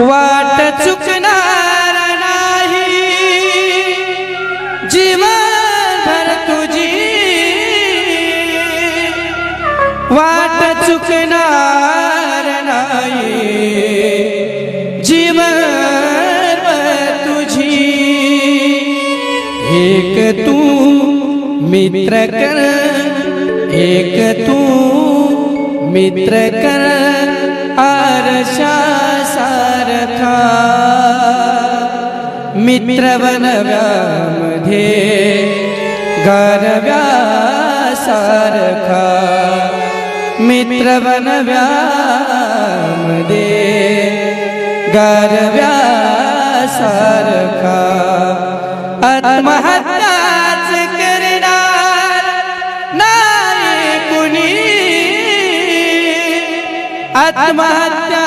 वाट चुकणार नाही जीवनभर तुझी। वाट चुकणार नाही जीवनभर तुझी। एक तू मित्र कर, एक तू मित्र कर। मित्रवनव्यामध्ये गारव्यासारखा मित्रवनव्यामध्ये गारव्यासारखा आत्महत्याच करणार नाही कुणी? आत्महत्या